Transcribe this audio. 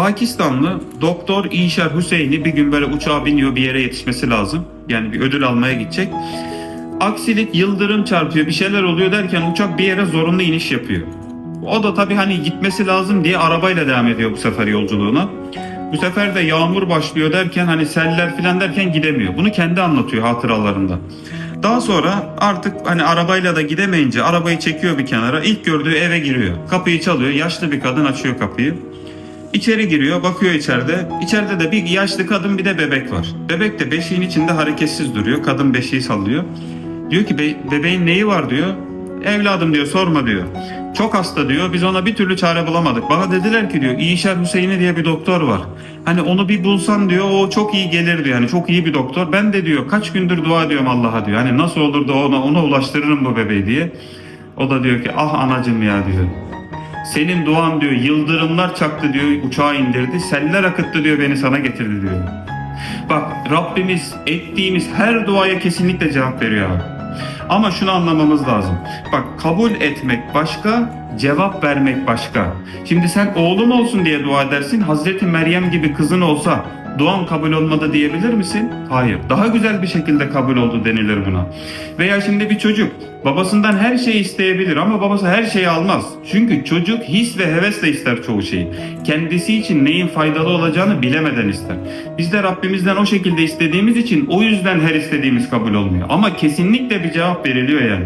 Pakistanlı doktor İşer Hüseyin'i bir gün böyle uçağa biniyor bir yere yetişmesi lazım. Yani bir ödül almaya gidecek. Aksilik yıldırım çarpıyor bir şeyler oluyor derken uçak bir yere zorunlu iniş yapıyor. O da tabii hani gitmesi lazım diye arabayla devam ediyor bu sefer yolculuğuna. Bu sefer de yağmur başlıyor derken hani seller filan derken gidemiyor. Bunu kendi anlatıyor hatıralarında. Daha sonra artık hani arabayla da gidemeyince arabayı çekiyor bir kenara. İlk gördüğü eve giriyor. Kapıyı çalıyor. Yaşlı bir kadın açıyor kapıyı. İçeri giriyor, bakıyor içeride. İçeride de bir yaşlı kadın bir de bebek var. Bebek de beşiğin içinde hareketsiz duruyor. Kadın beşiği sallıyor. Diyor ki "Be- bebeğin neyi var diyor. Evladım diyor sorma diyor. Çok hasta diyor. Biz ona bir türlü çare bulamadık. Bana dediler ki diyor İşer Hüseyin'i diye bir doktor var. Hani onu bir bulsan diyor o çok iyi gelir diyor. Hani çok iyi bir doktor. Ben de diyor kaç gündür dua ediyorum Allah'a diyor. Hani nasıl olur da ona, ona ulaştırırım bu bebeği diye. O da diyor ki ah anacım ya diyor. Senin duan diyor yıldırımlar çaktı diyor uçağı indirdi. Seller akıttı diyor beni sana getirdi diyor. Bak Rabbimiz ettiğimiz her duaya kesinlikle cevap veriyor abi. Ama şunu anlamamız lazım. Bak kabul etmek başka, cevap vermek başka. Şimdi sen oğlum olsun diye dua edersin. Hazreti Meryem gibi kızın olsa duan kabul olmadı diyebilir misin? Hayır. Daha güzel bir şekilde kabul oldu denilir buna. Veya şimdi bir çocuk babasından her şeyi isteyebilir ama babası her şeyi almaz. Çünkü çocuk his ve hevesle ister çoğu şeyi. Kendisi için neyin faydalı olacağını bilemeden ister. Biz de Rabbimizden o şekilde istediğimiz için o yüzden her istediğimiz kabul olmuyor. Ama kesinlikle bir cevap veriliyor yani.